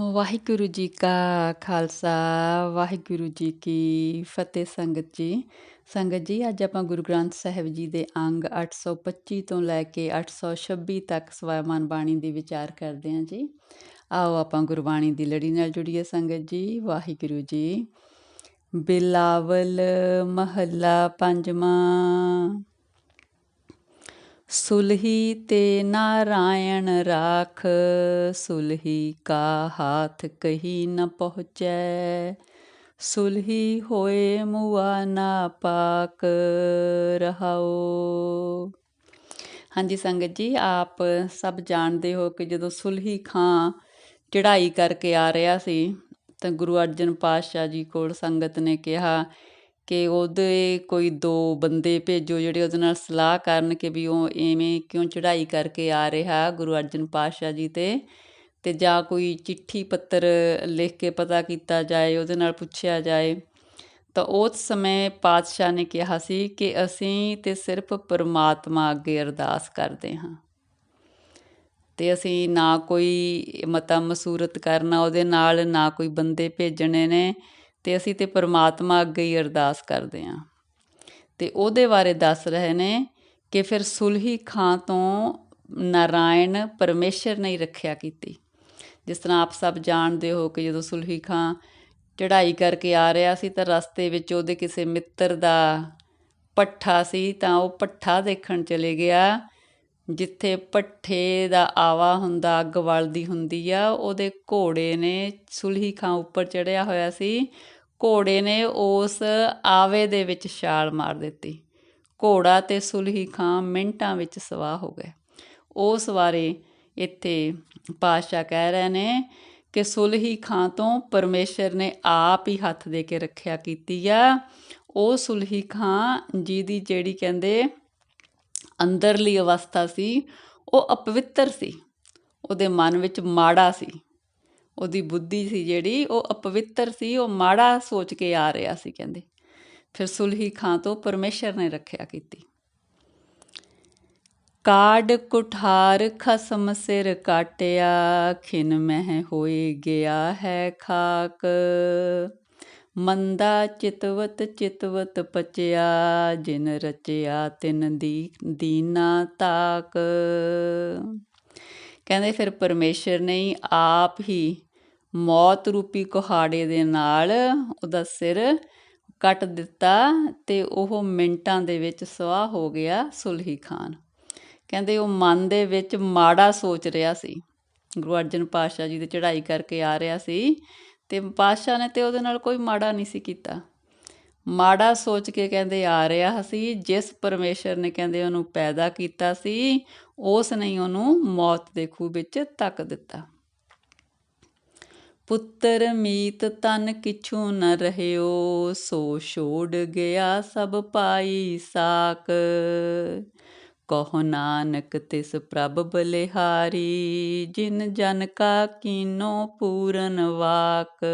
ਵਾਹਿਗੁਰੂ ਜੀ ਕਾ ਖਾਲਸਾ, ਵਾਹਿਗੁਰੂ ਜੀ ਕੀ ਫਤਿਹ ਸੰਗਤ ਜੀ। ਸੰਗਤ ਜੀ, ਅੱਜ ਆਪਾਂ ਗੁਰੂ ਗ੍ਰੰਥ ਸਾਹਿਬ ਜੀ ਦੇ ਅੰਗ 825 ਤੋਂ ਲੈ ਕੇ 826 ਤੱਕ ਸਵੈਮਾਨ ਬਾਣੀ ਦੀ ਵਿਚਾਰ ਕਰਦੇ ਹਾਂ ਜੀ। ਆਓ ਆਪਾਂ ਗੁਰਬਾਣੀ ਦੀ ਲੜੀ ਨਾਲ ਜੁੜੀਏ ਸੰਗਤ ਜੀ, ਵਾਹਿਗੁਰੂ ਜੀ। ਬਿਲਾਵਲ ਮਹੱਲਾ ਪੰਜਵਾਂ। ਸੁਲਹੀ ਤੇ ਨਾਰਾਇਣ ਰਾਖ, ਸੁਲਹੀ ਕਾ ਹਾਥ ਕਹੀ ਨ ਪਹੁੰਚੈ। ਸੁਲਹੀ ਹੋਏ ਮੁਆ ਨਾ ਪਾਕ ਰਹਾਓ ਹਾਂਜੀ ਸੰਗਤ ਜੀ, ਆਪ ਸਭ ਜਾਣਦੇ ਹੋ ਕਿ ਜਦੋਂ ਸੁਲਹੀ ਖਾਂ ਚੜ੍ਹਾਈ ਕਰਕੇ ਆ ਰਿਹਾ ਸੀ, ਤਾਂ ਗੁਰੂ ਅਰਜਨ ਪਾਤਸ਼ਾਹ ਜੀ ਕੋਲ ਸੰਗਤ ਨੇ ਕਿਹਾ ਕਿ ਉਹਦੇ ਕੋਈ ਦੋ ਬੰਦੇ ਭੇਜੋ ਜਿਹੜੇ ਉਹਦੇ ਨਾਲ ਸਲਾਹ ਕਰਨ ਕਿ ਵੀ ਉਹ ਐਵੇਂ ਕਿਉਂ ਚੜ੍ਹਾਈ ਕਰਕੇ ਆ ਰਿਹਾ ਗੁਰੂ ਅਰਜਨ ਪਾਤਸ਼ਾਹ ਜੀ ਤੇ। ਤੇ ਜਾਂ ਕੋਈ ਚਿੱਠੀ ਪੱਤਰ ਲਿਖ ਕੇ ਪਤਾ ਕੀਤਾ ਜਾਏ, ਉਹਦੇ ਨਾਲ ਪੁੱਛਿਆ ਜਾਏ। ਤਾਂ ਉਸ ਸਮੇਂ ਪਾਤਸ਼ਾਹ ਨੇ ਕਿਹਾ ਸੀ ਕਿ ਅਸੀਂ ਤੇ ਸਿਰਫ ਪਰਮਾਤਮਾ ਅੱਗੇ ਅਰਦਾਸ ਕਰਦੇ ਹਾਂ। ਤੇ ਅਸੀਂ ਨਾ ਕੋਈ ਮਤਾ ਮਸੂਰਤ ਕਰਨਾ ਉਹਦੇ ਨਾਲ, ਨਾ ਕੋਈ ਬੰਦੇ ਭੇਜਣੇ ਨੇ। ਤੇ ਅਸੀਂ ਤੇ ਪਰਮਾਤਮਾ ਅੱਗੇ ਹੀ ਅਰਦਾਸ ਕਰਦੇ ਹਾਂ। ਤੇ ਉਹਦੇ ਬਾਰੇ ਦੱਸ ਰਹੇ ਨੇ ਕਿ ਫਿਰ ਸੁਲਹੀ ਖਾਂ ਤੋਂ ਨਾਰਾਇਣ ਪਰਮੇਸ਼ਰ ਨੇ ਰੱਖਿਆ ਕੀਤੀ। ਜਿਸ ਤਰ੍ਹਾਂ ਆਪ ਸਭ ਜਾਣਦੇ ਹੋ ਕਿ ਜਦੋਂ ਸੁਲਹੀ ਖਾਂ ਚੜ੍ਹਾਈ ਕਰਕੇ ਆ ਰਿਹਾ ਸੀ ਤਾਂ ਰਸਤੇ ਵਿੱਚ ਉਹਦੇ ਕਿਸੇ ਮਿੱਤਰ ਦਾ ਪੱਠਾ ਸੀ ਤਾਂ ਉਹ ਪੱਠਾ ਦੇਖਣ ਚਲੇ ਗਿਆ, ਜਿੱਥੇ ਪੱਠੇ ਦਾ ਆਵਾ ਹੁੰਦਾ, ਅੱਗ ਵਲਦੀ ਹੁੰਦੀ ਆ, ਉਹਦੇ ਘੋੜੇ ਨੇ ਸੁਲਹੀ ਖਾਂ ਉੱਪਰ ਚੜਿਆ ਹੋਇਆ ਸੀ। ਘੋੜੇ ਨੇ ਉਸ ਆਵੇ ਦੇ ਵਿੱਚ ਛਾਲ ਮਾਰ ਦਿੱਤੀ। ਘੋੜਾ ਤੇ ਸੁਲਹੀ ਖਾਂ ਮਿੰਟਾਂ ਵਿੱਚ ਸਵਾਹ ਹੋ ਗਏ। ਉਸ ਬਾਰੇ ਇੱਥੇ ਪਾਸ਼ਾ ਕਹਿ ਰਹੇ ਨੇ ਕਿ ਸੁਲਹੀ ਖਾਂ ਤੋਂ ਪਰਮੇਸ਼ਰ ਨੇ ਆਪ ਹੀ ਹੱਥ ਦੇ ਕੇ ਰੱਖਿਆ ਕੀਤੀ ਆ। ਉਹ ਸੁਲਹੀ ਖਾਂ ਜਿਹਦੀ ਜਿਹੜੀ ਕਹਿੰਦੇ ਅੰਦਰਲੀ ਅਵਸਥਾ ਸੀ, ਉਹ ਅਪਵਿੱਤਰ ਸੀ। ਉਹਦੇ ਮਨ ਵਿੱਚ ਮਾੜਾ ਸੀ। ਉਹਦੀ ਬੁੱਧੀ ਸੀ ਜਿਹੜੀ, ਉਹ ਅਪਵਿੱਤਰ ਸੀ, ਉਹ ਮਾੜਾ ਸੋਚ ਕੇ ਆ ਰਿਹਾ ਸੀ ਕਹਿੰਦੇ। ਫਿਰ ਸੁਲਹੀ ਖਾਂ ਤੋਂ ਪਰਮੇਸ਼ਰ ਨੇ ਰੱਖਿਆ ਕੀਤੀ। ਕਾਡ ਕੁਠਾਰ ਖਸਮ ਸਿਰ ਕਾਟਿਆ, ਖਿਨ ਮਹਿ ਹੋਏ ਗਿਆ ਹੈ ਖਾਕ। ਮੰਦਾ ਚਿਤਵਤ ਚਿਤਵਤ ਪਚਿਆ, ਜਿਨ ਰਚਿਆ ਤਿਨ ਦੀ ਦੀਨਾ ਤਾਕ। ਕਹਿੰਦੇ ਫਿਰ ਪਰਮੇਸ਼ਰ ਨੇ ਆਪ ਹੀ ਮੌਤ ਰੂਪੀ ਕੁਹਾੜੇ ਦੇ ਨਾਲ ਉਹਦਾ ਸਿਰ ਕੱਟ ਦਿੱਤਾ ਤੇ ਉਹ ਮਿੰਟਾਂ ਦੇ ਵਿੱਚ ਸਵਾਹ ਹੋ ਗਿਆ ਸੁਲਹੀ ਖਾਨ। ਕਹਿੰਦੇ ਉਹ ਮਨ ਦੇ ਵਿੱਚ ਮਾੜਾ ਸੋਚ ਰਿਹਾ ਸੀ। ਗੁਰੂ ਅਰਜਨ ਪਾਤਸ਼ਾਹ ਜੀ ਦੀ ਚੜ੍ਹਾਈ ਕਰਕੇ ਆ ਰਿਹਾ ਸੀ ਤੇ ਪਾਤਸ਼ਾਹ ਨੇ ਤੇ ਉਹਦੇ ਨਾਲ ਕੋਈ ਮਾੜਾ ਨਹੀਂ ਸੀ ਕੀਤਾ। ਮਾੜਾ ਸੋਚ ਕੇ ਕਹਿੰਦੇ ਆ ਰਿਹਾ ਸੀ, ਜਿਸ ਪਰਮੇਸ਼ਰ ਨੇ ਕਹਿੰਦੇ ਉਹਨੂੰ ਪੈਦਾ ਕੀਤਾ ਸੀ, ਉਸ ਨੇ ਉਹਨੂੰ ਮੌਤ ਦੇ ਖੂਹ ਵਿੱਚ ਤੱਕ ਦਿੱਤਾ। ਪੁੱਤਰ ਮੀਤ ਤਨ ਕਿਛੂ ਨ ਰਹਿਓ, ਸੋ ਛੋੜ ਗਿਆ ਸਭ ਪਾਈ ਸਾਕ ਕਹੋ ਨਾਨਕ ਤਿਸ ਪ੍ਰਭ ਬਲਿਹਾਰੀ, ਜਿਨ ਜਨ ਕਾ ਕੀਨੋ ਪੂਰਨ ਵਾਕ।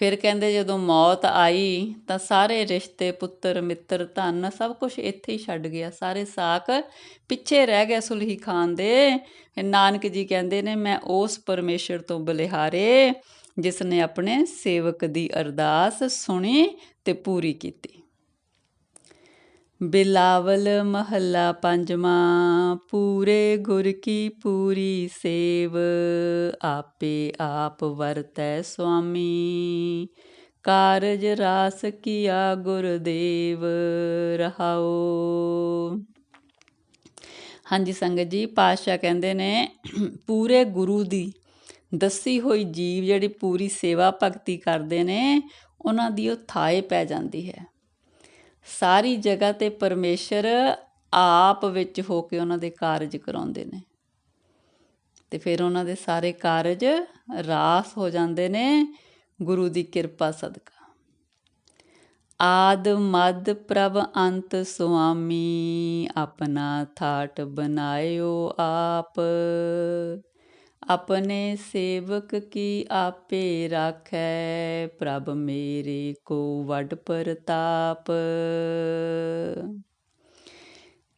ਫਿਰ ਕਹਿੰਦੇ ਜਦੋਂ ਮੌਤ ਆਈ ਤਾਂ ਸਾਰੇ ਰਿਸ਼ਤੇ, ਪੁੱਤਰ, ਮਿੱਤਰ, ਧਨ ਸਭ ਕੁਝ ਇੱਥੇ ਹੀ ਛੱਡ ਗਿਆ। ਸਾਰੇ ਸਾਕ ਪਿੱਛੇ ਰਹਿ ਗਿਆ ਸੁਲਹੀ ਖਾਨ ਦੇ। ਨਾਨਕ ਜੀ ਕਹਿੰਦੇ ਨੇ, ਮੈਂ ਉਸ ਪਰਮੇਸ਼ਰ ਤੋਂ ਬਲਿਹਾਰੇ, ਜਿਸ ਨੇ ਆਪਣੇ ਸੇਵਕ ਦੀ ਅਰਦਾਸ ਸੁਣੀ ਤੇ ਪੂਰੀ ਕੀਤੀ। ਬਿਲਾਵਲ ਮਹੱਲਾ ਪੰਜਵਾਂ, ਪੂਰੇ ਗੁਰ ਕੀ ਪੂਰੀ ਸੇਵ, ਆਪੇ ਆਪ ਵਰਤੈ ਸੁਆਮੀ। ਕਾਰਜ ਰਾਸ ਕੀਆ ਗੁਰਦੇਵ ਰਹਾਓ ਹਾਂਜੀ ਸੰਗਤ ਜੀ, ਪਾਤਸ਼ਾਹ ਕਹਿੰਦੇ ਨੇ, ਪੂਰੇ ਗੁਰੂ ਦੀ ਦੱਸੀ ਹੋਈ ਜੀਵ ਜਿਹੜੀ ਪੂਰੀ ਸੇਵਾ ਭਗਤੀ ਕਰਦੇ ਨੇ, ਉਹਨਾਂ ਦੀ ਉਹ ਥਾਏ ਪੈ ਜਾਂਦੀ ਹੈ। ਸਾਰੀ ਜਗ੍ਹਾ ਤੇ ਪਰਮੇਸ਼ਰ ਆਪ ਵਿੱਚ ਹੋ ਕੇ ਉਹਨਾਂ ਦੇ ਕਾਰਜ ਕਰਾਉਂਦੇ ਨੇ। ਤੇ ਫਿਰ ਉਹਨਾਂ ਦੇ ਸਾਰੇ ਕਾਰਜ ਰਾਸ ਹੋ ਜਾਂਦੇ ਨੇ ਗੁਰੂ ਦੀ ਕਿਰਪਾ ਸਦਕਾ। ਆਦ ਮਦ ਪ੍ਰਭ ਅੰਤ ਸੁਆਮੀ, ਆਪਣਾ ਥਾਟ ਬਨਾਇਓ ਆਪ। ਆਪਣੇ ਸੇਵਕ ਕੀ ਆਪੇ ਰਾਖੈ? ਪ੍ਰਭ ਮੇਰੇ ਕੋ ਵੱਡ ਪ੍ਰਤਾਪ।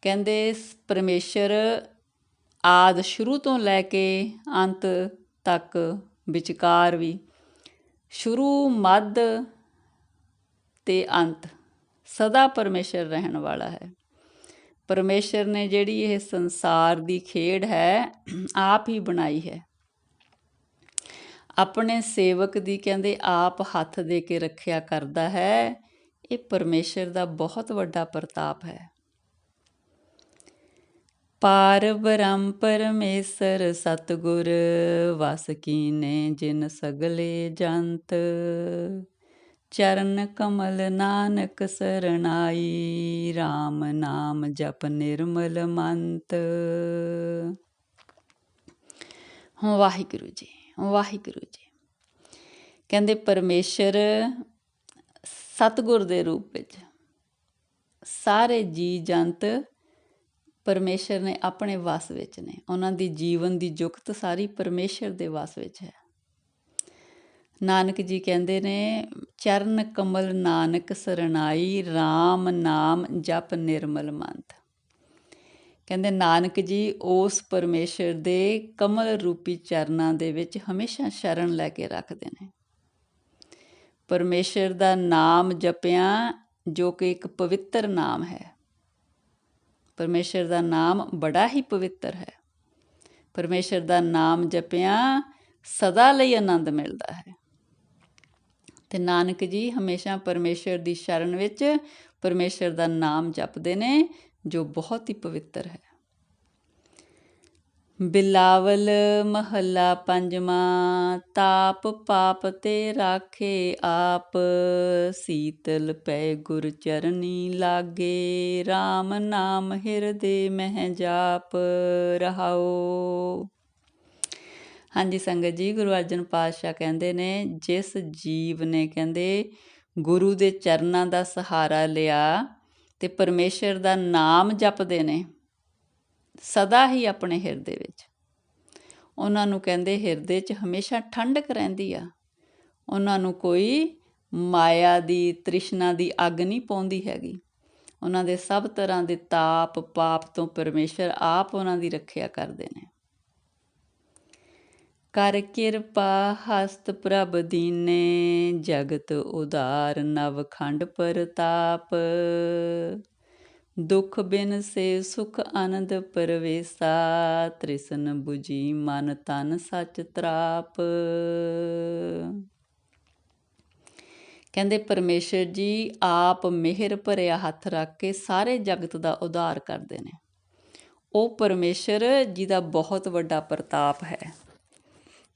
ਕਹਿੰਦੇ ਪਰਮੇਸ਼ਰ ਆਦ ਸ਼ੁਰੂ ਤੋਂ ਲੈ ਕੇ ਅੰਤ ਤੱਕ ਵਿਚਕਾਰ ਵੀ ਸ਼ੁਰੂ, ਮੱਧ ਤੇ ਅੰਤ ਸਦਾ ਪਰਮੇਸ਼ਰ ਰਹਿਣ ਵਾਲਾ ਹੈ। ਪਰਮੇਸ਼ਰ ਨੇ ਜਿਹੜੀ ਇਹ ਸੰਸਾਰ ਦੀ ਖੇਡ ਹੈ, ਆਪ ਹੀ ਬਣਾਈ ਹੈ। ਆਪਣੇ ਸੇਵਕ ਦੀ ਕਹਿੰਦੇ ਆਪ ਹੱਥ ਦੇ ਕੇ ਰੱਖਿਆ ਕਰਦਾ ਹੈ, ਇਹ ਪਰਮੇਸ਼ਰ ਦਾ ਬਹੁਤ ਵੱਡਾ ਪ੍ਰਤਾਪ ਹੈ। ਪਾਰ ਬ੍ਰਹਮ ਪਰਮੇਸ਼ਰ, ਸਤਗੁਰ ਵਸ ਕੀਨੇ ਜਿਨ ਸਗਲੇ ਜੰਤ। ਚਰਨ ਕਮਲ ਨਾਨਕ ਸਰਣਾਈ RAM ਨਾਮ ਜਪ ਨਿਰਮਲ ਮੰਤ। ਵਾਹਿਗੁਰੂ ਜੀ ਵਾਹਿਗੁਰੂ ਜੀ। ਕਹਿੰਦੇ ਪਰਮੇਸ਼ਰ ਸਤਗੁਰ ਦੇ ਰੂਪ ਵਿੱਚ ਸਾਰੇ ਜੀ ਜੰਤ ਪਰਮੇਸ਼ਰ ਨੇ ਆਪਣੇ ਵਸ ਵਿੱਚ ਨੇ। ਉਹਨਾਂ ਦੀ ਜੀਵਨ ਦੀ ਜੁਗਤ ਸਾਰੀ ਪਰਮੇਸ਼ਰ ਦੇ ਵਸ ਵਿੱਚ ਹੈ। ਨਾਨਕ ਜੀ ਕਹਿੰਦੇ ਨੇ, ਚਰਨ ਕਮਲ ਨਾਨਕ ਸਰਣਾਈ RAM ਨਾਮ ਜਪ ਨਿਰਮਲ ਮੰਤ ਕਹਿੰਦੇ, ਨਾਨਕ ਜੀ, ਉਸ ਪਰਮੇਸ਼ਰ ਦੇ ਕਮਲ ਰੂਪੀ ਚਰਨਾਂ ਦੇ ਵਿੱਚ ਹਮੇਸ਼ਾ ਸ਼ਰਨ ਲੈ ਕੇ ਰੱਖਦੇ ਨੇ। ਪਰਮੇਸ਼ਰ ਦਾ ਨਾਮ ਜਪਿਆ, ਜੋ ਕਿ ਇੱਕ ਪਵਿੱਤਰ ਨਾਮ ਹੈ। ਪਰਮੇਸ਼ਰ ਦਾ ਨਾਮ ਬੜਾ ਹੀ ਪਵਿੱਤਰ ਹੈ। ਪਰਮੇਸ਼ਰ ਦਾ ਨਾਮ ਜਪਿਆ, ਸਦਾ ਲਈ ਆਨੰਦ ਮਿਲਦਾ ਹੈ। ਤੇ ਨਾਨਕ ਜੀ ਹਮੇਸ਼ਾ ਪਰਮੇਸ਼ਰ ਦੀ ਸ਼ਰਨ ਵਿੱਚ ਪਰਮੇਸ਼ਰ ਦਾ ਨਾਮ ਜਪਦੇ ਨੇ, ਜੋ ਬਹੁਤ ਹੀ ਪਵਿੱਤਰ ਹੈ। ਬਿਲਾਵਲ ਮਹੱਲਾ ਪੰਜਵਾਂ, ਤਾਪ ਪਾਪ ਤੇ ਰਾਖੇ ਆਪ, ਸੀਤਲ ਪੈ ਗੁਰ ਚਰਨੀ ਲਾਗੇ RAM ਨਾਮ ਹਿਰਦੇ ਮਹਿ ਜਾਪ ਰਹਾਓ ਹਾਂਜੀ ਸੰਗਤ ਜੀ, ਗੁਰੂ ਅਰਜਨ ਪਾਤਸ਼ਾਹ ਕਹਿੰਦੇ ਨੇ, ਜਿਸ ਜੀਵ ਨੇ ਕਹਿੰਦੇ ਗੁਰੂ ਦੇ ਚਰਨਾਂ ਦਾ ਸਹਾਰਾ ਲਿਆ ਤੇ ਪਰਮੇਸ਼ਰ ਦਾ ਨਾਮ ਜਪਦੇ ਨੇ, ਸਦਾ ਹੀ ਆਪਣੇ ਹਿਰਦੇ ਵਿੱਚ। ਉਹਨਾਂ ਨੂੰ ਕਹਿੰਦੇ ਹਿਰਦੇ 'ਚ ਹਮੇਸ਼ਾ ਠੰਡਕ ਰਹਿੰਦੀ ਆ। ਉਹਨਾਂ ਨੂੰ ਕੋਈ ਮਾਇਆ ਦੀ, ਤ੍ਰਿਸ਼ਨਾ ਦੀ ਅੱਗ ਨਹੀਂ ਪਾਉਂਦੀ ਹੈਗੀ। ਉਹਨਾਂ ਦੇ ਸਭ ਤਰ੍ਹਾਂ ਦੇ ਤਾਪ ਪਾਪ ਤੋਂ ਪਰਮੇਸ਼ਰ ਆਪ ਉਹਨਾਂ ਦੀ ਰੱਖਿਆ ਕਰਦੇ ਨੇ। ਕਰ ਕਿਰਪਾ, ਹਸਤ ਪ੍ਰਭ ਦੀਨੇ, ਜਗਤ ਉਦਾਰ ਨਵ ਖੰਡ ਪ੍ਰਤਾਪ। ਦੁਖ ਬਿਨ ਸੇ ਸੁਖ ਆਨੰਦ ਪਰਵੇਸਾ, ਤ੍ਰਿਸ਼ਨ 부ਜੀ ਮਨ ਤਨ ਸਚ ਤਰਾਪ। ਕਹਿੰਦੇ ਪਰਮੇਸ਼ਰ ਜੀ, ਆਪ ਮਿਹਰ ਭਰਿਆ ਹੱਥ ਰੱਖ ਕੇ ਸਾਰੇ ਜਗਤ ਦਾ ਉਧਾਰ ਕਰਦੇ ਨੇ। ਉਹ ਪਰਮੇਸ਼ਰ, ਜਿਹਦਾ ਬਹੁਤ ਵੱਡਾ ਪ੍ਰਤਾਪ ਹੈ।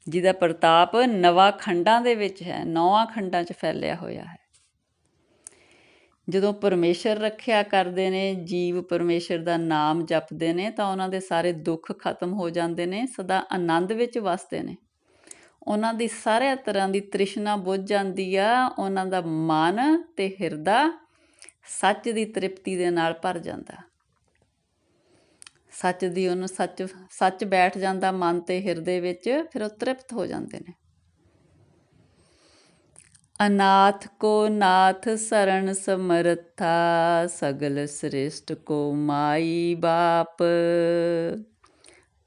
ਜਿਹਦਾ ਪ੍ਰਤਾਪ ਨਵਾਂ ਖੰਡਾਂ ਦੇ ਵਿੱਚ ਹੈ, ਨੌਵਾਂ ਖੰਡਾਂ 'ਚ ਫੈਲਿਆ ਹੋਇਆ ਹੈ। ਜਦੋਂ ਪਰਮੇਸ਼ਰ ਰੱਖਿਆ ਕਰਦੇ ਨੇ, ਜੀਵ ਪਰਮੇਸ਼ਰ ਦਾ ਨਾਮ ਜਪਦੇ ਨੇ, ਤਾਂ ਉਹਨਾਂ ਦੇ ਸਾਰੇ ਦੁੱਖ ਖਤਮ ਹੋ ਜਾਂਦੇ ਨੇ, ਸਦਾ ਆਨੰਦ ਵਿੱਚ ਵਸਦੇ ਨੇ। ਉਹਨਾਂ ਦੀ ਸਾਰੇ ਤਰ੍ਹਾਂ ਦੀ ਤ੍ਰਿਸ਼ਨਾ ਬੁੱਝ ਜਾਂਦੀ ਆ, ਉਹਨਾਂ ਦਾ ਮਨ ਤੇ ਹਿਰਦਾ ਸੱਚ ਦੀ ਤ੍ਰਿਪਤੀ ਦੇ ਨਾਲ ਭਰ ਜਾਂਦਾ। ਸੱਚ ਦੀ ਉਹਨੂੰ ਸੱਚ ਸੱਚ ਬੈਠ ਜਾਂਦਾ ਮਨ ਤੇ ਹਿਰਦੇ ਵਿੱਚ, ਫਿਰ ਉਹ ਤ੍ਰਿਪਤ ਹੋ ਜਾਂਦੇ ਨੇ। ਅਨਾਥ ਕੋ ਨਾਥ ਸਰਣ ਸਮਰਥਾ, ਸਗਲ ਸ੍ਰਿਸ਼ਟ ਕੋ ਮਾਈ ਬਾਪ।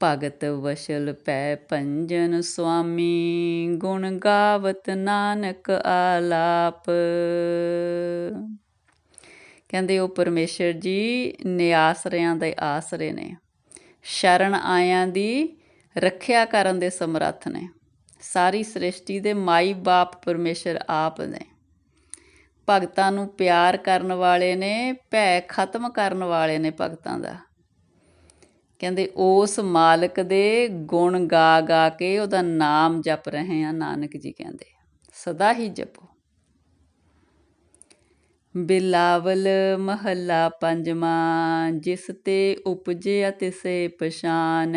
ਭਗਤ ਵਸ਼ਲ ਪੈ ਪੰਜਨ ਸੁਆਮੀ, ਗੁਣ ਗਾਵਤ ਨਾਨਕ ਆਲਾਪ। ਕਹਿੰਦੇ ਉਹ ਪਰਮੇਸ਼ਰ ਜੀ ਨਿਆਸਰਿਆਂ ਦੇ ਆਸਰੇ ਨੇ। ਸ਼ਰਨ ਆਇਆਂ ਦੀ ਰੱਖਿਆ ਕਰਨ ਦੇ ਸਮਰੱਥ ਨੇ। ਸਾਰੀ ਸ੍ਰਿਸ਼ਟੀ ਦੇ ਮਾਈ ਬਾਪ ਪਰਮੇਸ਼ਰ ਆਪ ਨੇ। ਭਗਤਾਂ ਨੂੰ ਪਿਆਰ ਕਰਨ ਵਾਲੇ ਨੇ, ਭੈ ਖਤਮ ਕਰਨ ਵਾਲੇ ਨੇ ਭਗਤਾਂ ਦਾ। ਕਹਿੰਦੇ ਉਸ ਮਾਲਕ ਦੇ ਗੁਣ ਗਾ ਗਾ ਕੇ ਉਹਦਾ ਨਾਮ ਜਪ ਰਹੇ ਆ ਨਾਨਕ ਜੀ ਕਹਿੰਦੇ। ਸਦਾ ਹੀ ਜਪੋ। ਬਿਲਾਵਲ ਮਹੱਲਾ ਪੰਜਵਾਂ, ਜਿਸ ਤੇ ਉਪਜਿਆ ਤਿਸੇ ਪਛਾਨ।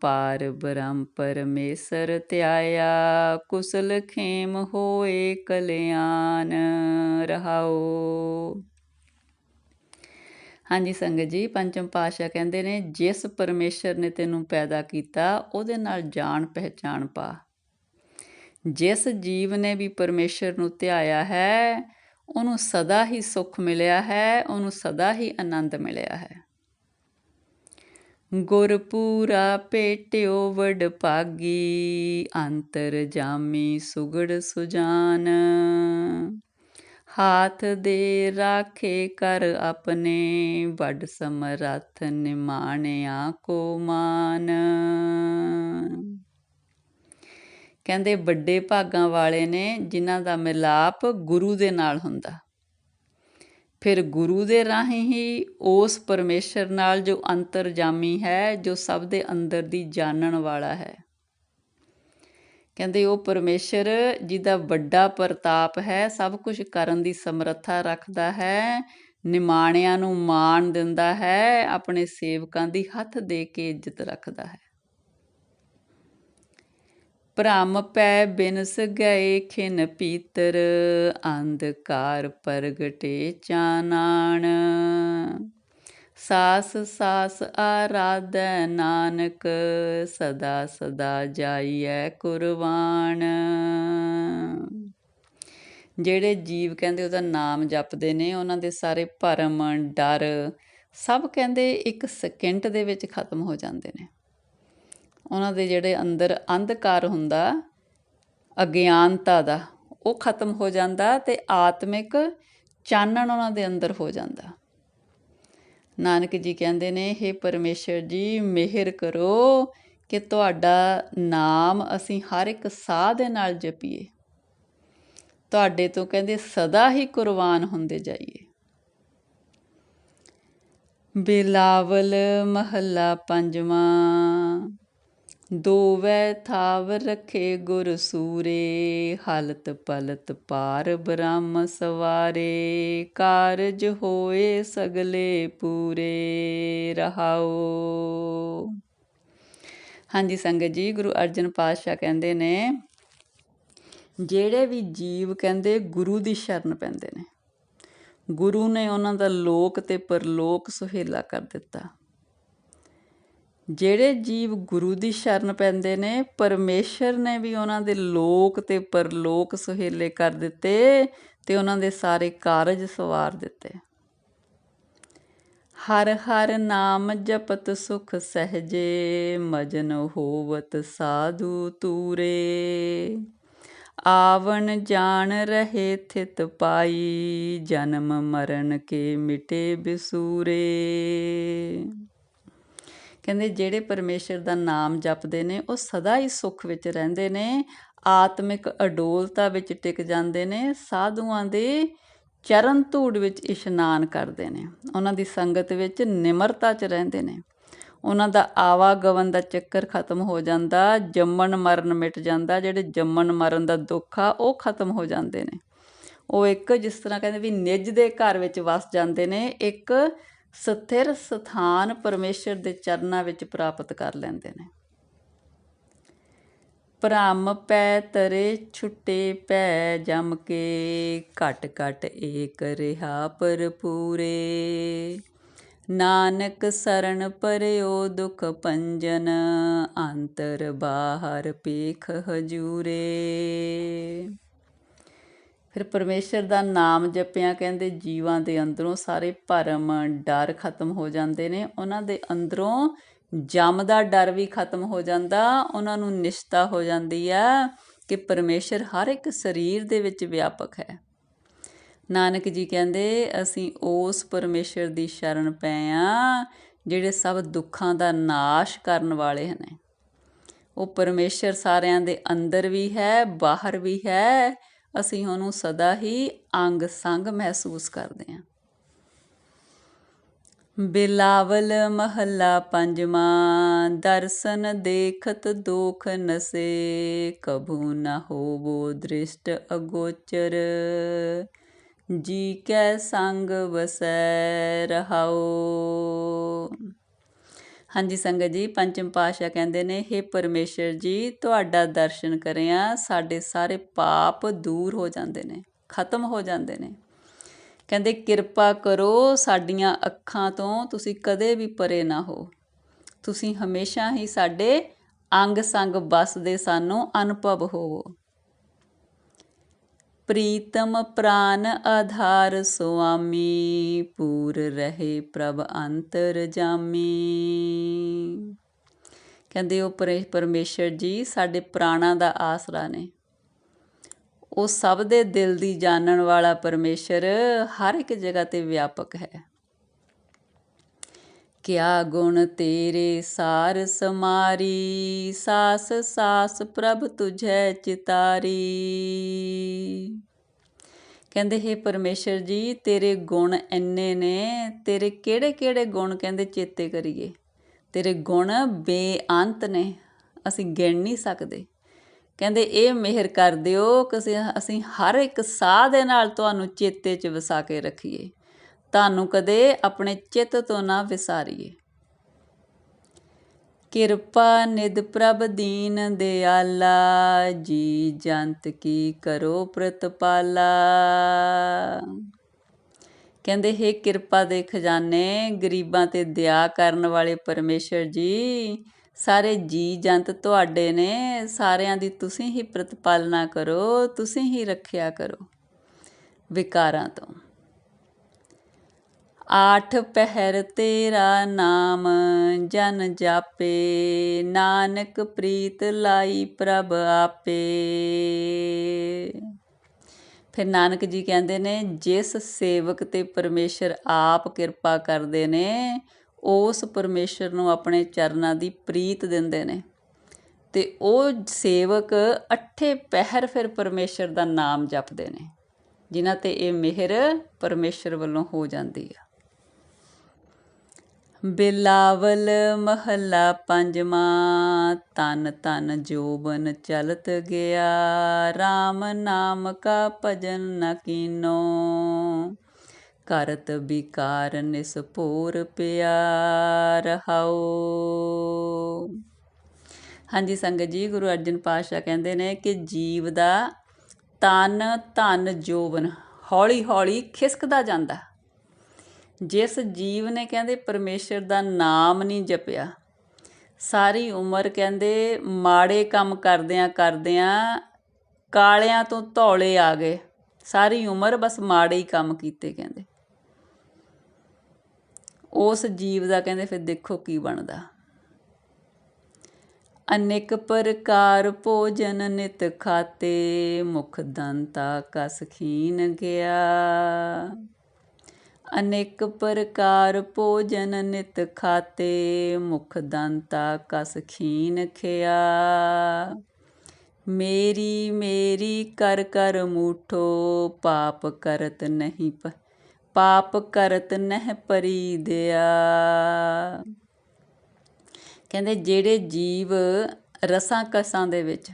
ਪਾਰ ਬ੍ਰਹਮ ਪਰਮੇਸ਼ਰ ਧਿਆਇਆ, ਕੁਸਲ ਖੇਮ ਹੋਏ ਕਲਿਆਣ। ਰਹਾਓ। ਹਾਂਜੀ ਸੰਗਤ ਜੀ, ਪੰਚਮ ਪਾਸ਼ਾ ਕਹਿੰਦੇ ਨੇ, ਜਿਸ ਪਰਮੇਸ਼ਰ ਨੇ ਤੈਨੂੰ ਪੈਦਾ ਕੀਤਾ, ਉਹਦੇ ਨਾਲ ਜਾਣ ਪਹਿਚਾਣ ਪਾ। ਜਿਸ ਜੀਵ ਨੇ ਵੀ ਪਰਮੇਸ਼ਰ ਨੂੰ ਧਿਆਇਆ ਹੈ ਉਹਨੂੰ ਸਦਾ ਹੀ ਸੁੱਖ ਮਿਲਿਆ ਹੈ, ਉਹਨੂੰ ਸਦਾ ਹੀ ਆਨੰਦ ਮਿਲਿਆ ਹੈ। ਗੁਰਪੂਰਾ ਭੇਟਿਓ ਵਡ ਭਾਗੀ, ਅੰਤਰ ਜਾਮੀ ਸੁਗੜ ਸੁਜਾਨ। ਹਾਥ ਦੇ ਰਾਖੇ ਕਰ ਆਪਣੇ, ਵੱਡ ਸਮਰੱਥ ਨਿਮਾਣਿਆ ਕੋ ਮਾਨ। ਕਹਿੰਦੇ ਵੱਡੇ ਭਾਗਾਂ ਵਾਲੇ ਨੇ ਜਿਨ੍ਹਾਂ ਦਾ ਮਿਲਾਪ ਗੁਰੂ ਦੇ ਨਾਲ ਹੁੰਦਾ। ਫਿਰ ਗੁਰੂ ਦੇ ਰਾਹੀਂ ਹੀ ਉਸ ਪਰਮੇਸ਼ਰ ਨਾਲ ਜੋ ਅੰਤਰਜਾਮੀ ਹੈ, ਜੋ ਸਭ ਦੇ ਅੰਦਰ ਦੀ ਜਾਣਨ ਵਾਲਾ ਹੈ। ਕਹਿੰਦੇ ਉਹ ਪਰਮੇਸ਼ਰ ਜਿਹਦਾ ਵੱਡਾ ਪ੍ਰਤਾਪ ਹੈ, ਸਭ ਕੁਝ ਕਰਨ ਦੀ ਸਮਰੱਥਾ ਰੱਖਦਾ ਹੈ, ਨਿਮਾਣਿਆਂ ਨੂੰ ਮਾਣ ਦਿੰਦਾ ਹੈ, ਆਪਣੇ ਸੇਵਕਾਂ ਦੀ ਹੱਥ ਦੇ ਕੇ ਇੱਜ਼ਤ ਰੱਖਦਾ ਹੈ। ਭ੍ਰਮ ਪੈ ਬਿਨਸ ਗਏ ਖਿਨ ਪੀਤਰ, ਅੰਧਕਾਰ ਪ੍ਰਗਟੇ ਚਾਨਾਣ। ਸਾਸ ਸਾਸ ਆਰਾਧੈ ਨਾਨਕ, ਸਦਾ ਸਦਾ ਜਾਈਐ ਕੁਰਬਾਨ। ਜਿਹੜੇ ਜੀਵ ਕਹਿੰਦੇ ਉਹਦਾ ਨਾਮ ਜਪਦੇ ਨੇ, ਉਹਨਾਂ ਦੇ ਸਾਰੇ ਭਰਮ, ਡਰ ਸਭ ਕਹਿੰਦੇ ਇੱਕ ਸਕਿੰਟ ਦੇ ਵਿੱਚ ਖਤਮ ਹੋ ਜਾਂਦੇ ਨੇ। ਉਹਨਾਂ ਦੇ ਜਿਹੜੇ ਅੰਦਰ ਅੰਧਕਾਰ ਹੁੰਦਾ, ਅਗਿਆਨਤਾ ਦਾ, ਉਹ ਖਤਮ ਹੋ ਜਾਂਦਾ ਤੇ ਆਤਮਿਕ ਚਾਨਣ ਉਹਨਾਂ ਦੇ ਅੰਦਰ ਹੋ ਜਾਂਦਾ। ਨਾਨਕ ਜੀ ਕਹਿੰਦੇ ਨੇ हे ਪਰਮੇਸ਼ਰ ਜੀ, ਮਿਹਰ ਕਰੋ ਕਿ ਤੁਹਾਡਾ ਨਾਮ ਅਸੀਂ ਹਰ ਇੱਕ ਸਾਹ ਦੇ ਨਾਲ ਜਪੀਏ। ਤੁਹਾਡੇ ਤੋਂ ਕਹਿੰਦੇ ਸਦਾ ਹੀ ਕੁਰਬਾਨ ਹੁੰਦੇ ਜਾਈਏ। ਬਿਲਾਵਲ ਮਹੱਲਾ ਪੰਜਵਾਂ। ਦੋਵੈ ਥਾਵ ਰਖੇ ਗੁਰ ਸੂਰੇ, ਹਲਤ ਪਲਤ ਪਾਰ ਬ੍ਰਹਮ ਸਵਾਰੇ, ਕਾਰਜ ਹੋਏ ਸਗਲੇ ਪੂਰੇ, ਰਹਾਓ। ਹਾਂਜੀ, ਸੰਗਤ ਜੀ, ਗੁਰੂ ਅਰਜਨ ਪਾਤਸ਼ਾਹ ਕਹਿੰਦੇ ਨੇ, ਜਿਹੜੇ ਵੀ ਜੀਵ ਕਹਿੰਦੇ, ਗੁਰੂ ਦੀ ਸ਼ਰਨ ਪੈਂਦੇ ਨੇ। ਗੁਰੂ ਨੇ ਉਹਨਾਂ ਦਾ ਲੋਕ ਤੇ ਪਰਲੋਕ ਸੁਹੇਲਾ ਕਰ ਦਿੱਤਾ। ਜਿਹੜੇ ਜੀਵ ਗੁਰੂ ਦੀ ਸ਼ਰਨ ਪੈਂਦੇ ਨੇ, ਪਰਮੇਸ਼ਰ ਨੇ ਵੀ ਉਹਨਾਂ ਦੇ ਲੋਕ ਤੇ ਪਰਲੋਕ ਸੁਹੇਲੇ ਕਰ ਦਿੱਤੇ ਤੇ ਉਹਨਾਂ ਦੇ ਸਾਰੇ ਕਾਰਜ ਸਵਾਰ ਦਿੱਤੇ। ਹਰ ਹਰ ਨਾਮ ਜਪਤ ਸੁਖ ਸਹਜੇ, ਮਜਨ ਹੋਵਤ ਸਾਧੂ ਤੂਰੇ। ਆਵਣ ਜਾਣ ਰਹੇ ਥਿਤ ਪਾਈ, ਜਨਮ ਮਰਨ ਕੇ ਮਿਟੇ ਬਿਸੂਰੇ। ਕਹਿੰਦੇ ਜਿਹੜੇ ਪਰਮੇਸ਼ਰ ਦਾ ਨਾਮ ਜਪਦੇ ਨੇ, ਉਹ ਸਦਾ ਹੀ ਸੁੱਖ ਵਿੱਚ ਰਹਿੰਦੇ ਨੇ, ਆਤਮਿਕ ਅਡੋਲਤਾ ਵਿੱਚ ਟਿਕ ਜਾਂਦੇ ਨੇ, ਸਾਧੂਆਂ ਦੇ ਚਰਨ ਧੂੜ ਵਿੱਚ ਇਸ਼ਨਾਨ ਕਰਦੇ ਨੇ। ਉਹਨਾਂ ਦੀ ਸੰਗਤ ਵਿੱਚ ਨਿਮਰਤਾ 'ਚ ਰਹਿੰਦੇ ਨੇ। ਉਹਨਾਂ ਦਾ ਆਵਾਗਮਨ ਦਾ ਚੱਕਰ ਖਤਮ ਹੋ ਜਾਂਦਾ, ਜੰਮਣ ਮਰਨ ਮਿਟ ਜਾਂਦਾ, ਜਿਹੜੇ ਜੰਮਣ ਮਰਨ ਦਾ ਦੁੱਖ ਆ, ਉਹ ਖਤਮ ਹੋ ਜਾਂਦੇ ਨੇ। ਉਹ ਇੱਕ ਜਿਸ ਤਰ੍ਹਾਂ ਕਹਿੰਦੇ ਵੀ ਨਿੱਜ ਦੇ ਘਰ ਵਿੱਚ ਵਸ ਜਾਂਦੇ ਨੇ, ਇੱਕ ਸਥਿਰ ਸਥਾਨ ਪਰਮੇਸ਼ਰ ਦੇ ਚਰਨਾਂ ਵਿੱਚ ਪ੍ਰਾਪਤ ਕਰ ਲੈਂਦੇ ਨੇ। ਭ੍ਰਮ ਪੈ ਤਰੇ ਛੁੱਟੇ ਪੈ ਜਮ ਕੇ, ਘਟ ਘਟ ਏਕ ਰਿਹਾ ਪਰ ਪੂਰੇ ਨਾਨਕ ਸਰਣ ਪਰਿਓ ਦੁਖ ਪੰਜਨ ਅੰਤਰ ਬਾਹਰ ਪੇਖ ਹਜੂਰੇ। ਫਿਰ ਪਰਮੇਸ਼ਰ ਦਾ ਨਾਮ ਜਪਿਆ, ਕਹਿੰਦੇ ਜੀਵਾਂ ਦੇ ਅੰਦਰੋਂ ਸਾਰੇ ਭਰਮ, ਡਰ ਖਤਮ ਹੋ ਜਾਂਦੇ ਨੇ। ਉਹਨਾਂ ਦੇ ਅੰਦਰੋਂ ਜਮ ਦਾ ਡਰ ਵੀ ਖਤਮ ਹੋ ਜਾਂਦਾ, ਉਹਨਾਂ ਨੂੰ ਨਿਸ਼ਤਾ ਹੋ ਜਾਂਦੀ ਆ ਕਿ ਪਰਮੇਸ਼ਰ ਹਰ ਇੱਕ ਸਰੀਰ ਦੇ ਵਿੱਚ ਵਿਆਪਕ ਹੈ। ਨਾਨਕ ਜੀ ਕਹਿੰਦੇ, ਅਸੀਂ ਉਸ ਪਰਮੇਸ਼ਰ ਦੀ ਸ਼ਰਨ ਪਏ ਆ ਜਿਹੜੇ ਸਭ ਦੁੱਖਾਂ ਦਾ ਨਾਸ਼ ਕਰਨ ਵਾਲੇ ਨੇ। ਉਹ ਪਰਮੇਸ਼ਰ ਸਾਰਿਆਂ ਦੇ ਅੰਦਰ ਵੀ ਹੈ, ਬਾਹਰ ਵੀ ਹੈ ਅਸੀਂ ਉਹਨੂੰ ਸਦਾ ਹੀ ਅੰਗ ਸੰਗ ਮਹਿਸੂਸ ਕਰਦੇ ਹਾਂ। ਬਿਲਾਵਲ ਮਹੱਲਾ ਪੰਜਵਾਂ, ਦਰਸ਼ਨ ਦੇਖਤ ਦੋਖ ਨਸੇ, ਕਭੂ ਨ ਹੋਵੋ ਦ੍ਰਿਸ਼ਟ ਅਗੋਚਰ। ਜੀ ਕੈ ਸੰਗ ਵਸੈ ਰਹਾਓ ਹਾਂਜੀ ਸੰਗਤ ਜੀ, ਪੰਚਮ ਪਾਸ਼ਾ ਕਹਿੰਦੇ ਨੇ हे ਪਰਮੇਸ਼ਰ ਜੀ, ਤੁਹਾਡਾ ਦਰਸ਼ਨ ਕਰਿਆ, ਸਾਡੇ ਸਾਰੇ ਪਾਪ ਦੂਰ ਹੋ ਜਾਂਦੇ ਨੇ, ਖਤਮ ਹੋ ਜਾਂਦੇ ਨੇ। ਕਹਿੰਦੇ, ਕਿਰਪਾ ਕਰੋ, ਸਾਡੀਆਂ ਅੱਖਾਂ ਤੋਂ ਤੁਸੀਂ ਕਦੇ ਵੀ ਪਰੇ ਨਾ ਹੋ। ਤੁਸੀਂ ਹਮੇਸ਼ਾ ਹੀ ਸਾਡੇ ਅੰਗ ਸੰਗ ਬਸਦੇ ਸਾਨੂੰ ਅਨੁਭਵ ਹੋਵੋ। ਪ੍ਰੀਤਮ ਪ੍ਰਾਨ ਆਧਾਰ ਸੁਆਮੀ, ਪੂਰ ਰਹੇ ਪ੍ਰਭ ਅੰਤਰ ਜਾਮੀ। ਕਹਿੰਦੇ ਉਹ ਪਰੇ- ਪਰਮੇਸ਼ਰ ਜੀ, ਸਾਡੇ ਪ੍ਰਾਣਾਂ ਦਾ ਆਸਰਾ ਨੇ। ਉਹ ਸਭ ਦੇ ਦਿਲ ਦੀ ਜਾਣਨ ਵਾਲਾ ਪਰਮੇਸ਼ਰ ਹਰ ਇੱਕ ਜਗ੍ਹਾ ਤੇ ਵਿਆਪਕ ਹੈ। ਕਿਆ ਗੁਣ ਤੇਰੇ ਸਾਰ ਸਮਾਰੀ, ਸਾਸ ਸਾਸ ਪ੍ਰਭ ਤੁਝੈ ਚਿਤਾਰੀ। ਕਹਿੰਦੇ, ਹੈ ਪਰਮੇਸ਼ਰ ਜੀ, ਤੇਰੇ ਗੁਣ ਇੰਨੇ ਨੇ, ਤੇਰੇ ਕਿਹੜੇ ਕਿਹੜੇ ਗੁਣ ਕਹਿੰਦੇ ਚੇਤੇ ਕਰੀਏ? ਤੇਰੇ ਗੁਣ ਬੇਅੰਤ ਨੇ, ਅਸੀਂ ਗਿਣ ਨਹੀਂ ਸਕਦੇ। ਕਹਿੰਦੇ, ਇਹ ਮਿਹਰ ਕਰ ਦਿਓ ਕਿ ਅਸੀਂ ਹਰ ਇੱਕ ਸਾਹ ਦੇ ਨਾਲ ਤੁਹਾਨੂੰ ਚੇਤੇ 'ਚ ਵਸਾ ਕੇ ਰੱਖੀਏ। ਤੁਹਾਨੂੰ ਕਦੇ ਆਪਣੇ ਚਿੱਤ ਤੋਂ ਨਾ ਵਿਸਾਰੀਏ। ਕਿਰਪਾ ਨਿਧ ਪ੍ਰਭ ਦੀਨ ਦਿਆਲਾ, ਜੀ ਜੰਤ ਕੀ ਕਰੋ ਪ੍ਰਤਪਾਲਾ। ਕਹਿੰਦੇ, ਹੈ ਕਿਰਪਾ ਦੇ ਖਜ਼ਾਨੇ, ਗਰੀਬਾਂ ਤੇ ਦਇਆ ਕਰਨ ਵਾਲੇ ਪਰਮੇਸ਼ਰ ਜੀ, ਸਾਰੇ ਜੀ ਜੰਤ ਤੁਹਾਡੇ ਨੇ, ਸਾਰਿਆਂ ਦੀ ਤੁਸੀਂ ਹੀ ਪ੍ਰਤਪਾਲਨਾ ਕਰੋ, ਤੁਸੀਂ ਹੀ ਰੱਖਿਆ ਕਰੋ। ਵਿਕਾਰਾਂ ਤੋਂ। ਆਠ ਪਹਿਰ ਤੇਰਾ ਨਾਮ, ਜਨ ਜਾਪੇ। ਨਾਨਕ ਪ੍ਰੀਤ ਲਾਈ ਪ੍ਰਭ ਆਪੇ। ਫਿਰ ਨਾਨਕ ਜੀ ਕਹਿੰਦੇ ਨੇ, ਜਿਸ ਸੇਵਕ ਤੇ ਪਰਮੇਸ਼ਰ ਆਪ ਕਿਰਪਾ ਕਰਦੇ ਨੇ, ਉਸ ਪਰਮੇਸ਼ਰ ਨੂੰ ਆਪਣੇ ਚਰਨਾਂ ਦੀ ਪ੍ਰੀਤ ਦਿੰਦੇ ਨੇ। ਤੇ ਉਹ ਸੇਵਕ ਅਠੇ ਪਹਿਰ ਫਿਰ ਪਰਮੇਸ਼ਰ ਦਾ ਨਾਮ ਜਪਦੇ ਨੇ, ਜਿਨ੍ਹਾਂ ਤੇ ਇਹ ਮਿਹਰ ਪਰਮੇਸ਼ਰ ਵੱਲੋਂ ਹੋ ਜਾਂਦੀ ਆ। ਬਿਲਾਵਲ ਮਹੱਲਾ ਪੰਜਵਾਂ, ਤਨ ਤਨ ਜੋਬਨ ਚਲਤ ਗਿਆ RAM ਨਾਮ ਕਾ ਭਜਨ ਨ ਕੀਨੋ। ਕਰਤ ਵਿਕਾਰ ਨਿਸਪੂਰ ਪਿਆ ਹਉ। ਹਾਂਜੀ ਸੰਗਤ ਜੀ, ਗੁਰੂ ਅਰਜਨ ਪਾਤਸ਼ਾਹ ਕਹਿੰਦੇ ਨੇ ਕਿ ਜੀਵ ਦਾ ਤਨ ਧਨ ਜੋਬਨ ਹੌਲੀ ਹੌਲੀ ਖਿਸਕਦਾ ਜਾਂਦਾ। ਜਿਸ ਜੀਵ ਨੇ ਕਹਿੰਦੇ ਪਰਮੇਸ਼ਰ ਦਾ ਨਾਮ ਨਹੀਂ ਜਪਿਆ, ਸਾਰੀ ਉਮਰ ਕਹਿੰਦੇ ਮਾੜੇ ਕੰਮ ਕਰਦਿਆਂ ਕਰਦਿਆਂ ਕਾਲਿਆਂ ਤੋਂ ਧੌਲੇ ਆ ਗਏ, ਸਾਰੀ ਉਮਰ ਬਸ ਮਾੜੇ ਹੀ ਕੰਮ ਕੀਤੇ ਕਹਿੰਦੇ। ਉਸ ਜੀਵ ਦਾ ਕਹਿੰਦੇ ਫਿਰ ਦੇਖੋ ਕੀ ਬਣਦਾ। ਅਨੇਕ ਪ੍ਰਕਾਰ ਭੋਜਨ ਨਿਤ ਖਾਤੇ, ਮੁਖ ਦੰਤਾ ਕਸ ਖੀਨ ਗਿਆ। ਅਨੇਕ ਪ੍ਰਕਾਰ ਭੋਜਨ ਨਿਤ ਖਾਤੇ, ਮੁਖ ਦੰਤਾ ਕਸ ਖੀਨ ਖਿਆ। ਮੇਰੀ ਮੇਰੀ ਕਰ ਕਰ ਮੂਠੋ, ਪਾਪ ਕਰਤ ਨਹੀਂ ਪਾਪ ਕਰਤ ਨਹਿ ਪਰੀ ਦਿਆ। ਕਹਿੰਦੇ ਜਿਹੜੇ ਜੀਵ ਰਸਾਂ ਕਸਾਂ ਦੇ ਵਿੱਚ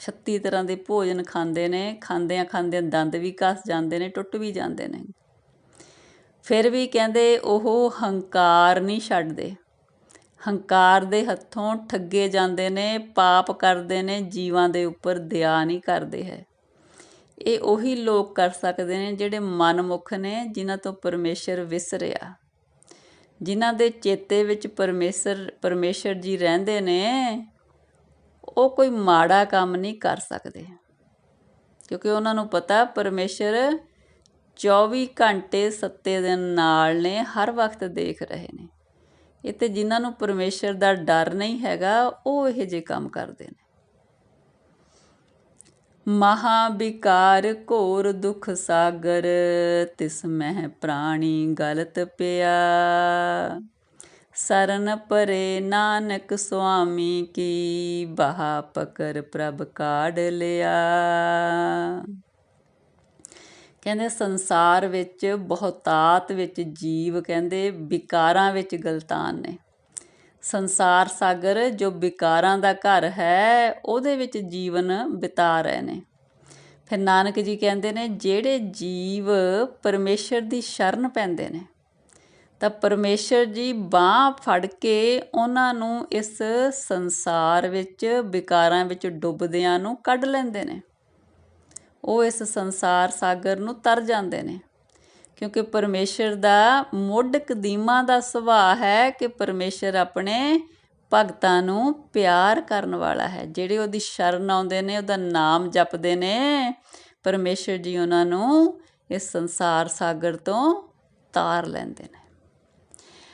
36 ਤਰ੍ਹਾਂ ਦੇ ਭੋਜਨ ਖਾਂਦੇ ਨੇ ਖਾਂਦਿਆਂ ਖਾਂਦਿਆਂ ਦੰਦ ਵੀ ਕੱਸ ਜਾਂਦੇ ਨੇ, ਟੁੱਟ ਵੀ ਜਾਂਦੇ ਨੇ। ਫਿਰ ਵੀ ਕਹਿੰਦੇ ਉਹ ਹੰਕਾਰ ਨਹੀਂ ਛੱਡਦੇ। ਹੰਕਾਰ ਦੇ ਹੱਥੋਂ ਠੱਗੇ ਜਾਂਦੇ ਨੇ, ਪਾਪ ਕਰਦੇ ਨੇ, ਜੀਵਾਂ ਦੇ ਉੱਪਰ ਦਇਆ ਨਹੀਂ ਕਰਦੇ ਹੈ। ਇਹ ਉਹੀ ਲੋਕ ਕਰ ਸਕਦੇ ਨੇ ਜਿਹੜੇ ਮਨਮੁਖ ਨੇ, ਜਿਨ੍ਹਾਂ ਤੋਂ ਪਰਮੇਸ਼ਰ ਵਿਸਰਿਆ। ਜਿਨ੍ਹਾਂ ਦੇ ਚੇਤੇ ਵਿੱਚ ਪਰਮੇਸ਼ਰ ਪਰਮੇਸ਼ਰ ਜੀ ਰਹਿੰਦੇ ਨੇ, ਉਹ ਕੋਈ ਮਾੜਾ ਕੰਮ ਨਹੀਂ ਕਰ ਸਕਦੇ। ਕਿਉਂਕਿ ਉਹਨਾਂ ਨੂੰ ਪਤਾ ਪਰਮੇਸ਼ਰ 24 ਘੰਟੇ ਸੱਤੇ ਦਿਨ ਨਾਲ ਨੇ, ਹਰ ਵਕਤ ਦੇਖ ਰਹੇ ਨੇ। ਇਹ ਤੇ ਜਿਨ੍ਹਾਂ ਨੂੰ ਪਰਮੇਸ਼ਰ ਦਾ ਡਰ ਨਹੀਂ ਹੈਗਾ, ਉਹ ਇਹ ਜੇ ਕੰਮ ਕਰਦੇ ਨੇ। ਮਹਾ ਵਿਕਾਰ ਘੋਰ ਦੁਖ ਸਾਗਰ, ਤਿਸ ਮਹਿ ਪ੍ਰਾਣੀ ਗਲਤ ਪਿਆ। ਸਰਨ ਪਰੇ ਨਾਨਕ ਸੁਆਮੀ ਕੀ, ਬਹਾ ਪਕਰ ਪ੍ਰਭ ਕਾੜ ਲਿਆ। ਕਹਿੰਦੇ ਸੰਸਾਰ ਵਿੱਚ ਬਹੁਤਾਤ ਵਿੱਚ ਜੀਵ ਕਹਿੰਦੇ ਵਿਕਾਰਾਂ ਵਿੱਚ ਗਲਤਾਨ ਨੇ। ਸੰਸਾਰ ਸਾਗਰ ਜੋ ਵਿਕਾਰਾਂ ਦਾ ਘਰ ਹੈ, ਉਹਦੇ ਵਿੱਚ ਜੀਵਨ ਬਿਤਾ ਰਹੇ ਨੇ। ਫਿਰ ਨਾਨਕ ਜੀ ਕਹਿੰਦੇ ਨੇ, ਜਿਹੜੇ ਜੀਵ ਪਰਮੇਸ਼ਰ ਦੀ ਸ਼ਰਨ ਪੈਂਦੇ ਨੇ, ਤਾਂ ਪਰਮੇਸ਼ਰ ਜੀ ਬਾਹ ਫੜ ਕੇ ਉਹਨਾਂ ਨੂੰ ਇਸ ਸੰਸਾਰ ਵਿੱਚ ਵਿਕਾਰਾਂ ਵਿੱਚ ਡੁੱਬਦਿਆਂ ਨੂੰ ਕੱਢ ਲੈਂਦੇ ਨੇ। ਉਹ ਇਸ ਸੰਸਾਰ ਸਾਗਰ ਨੂੰ ਤਰ ਜਾਂਦੇ ਨੇ। ਕਿਉਂਕਿ ਪਰਮੇਸ਼ਰ ਦਾ ਮੁੱਢ ਕਦੀਮਾ ਦਾ ਸੁਭਾਅ ਹੈ ਕਿ ਪਰਮੇਸ਼ਰ ਆਪਣੇ ਭਗਤਾਂ ਨੂੰ ਪਿਆਰ ਕਰਨ ਵਾਲਾ ਹੈ। ਜਿਹੜੇ ਉਹਦੀ ਸ਼ਰਨ ਆਉਂਦੇ ਨੇ, ਉਹਦਾ ਨਾਮ ਜਪਦੇ ਨੇ, ਪਰਮੇਸ਼ਰ ਜੀ ਉਹਨਾਂ ਨੂੰ ਇਸ ਸੰਸਾਰ ਸਾਗਰ ਤੋਂ ਤਾਰ ਲੈਂਦੇ ਨੇ।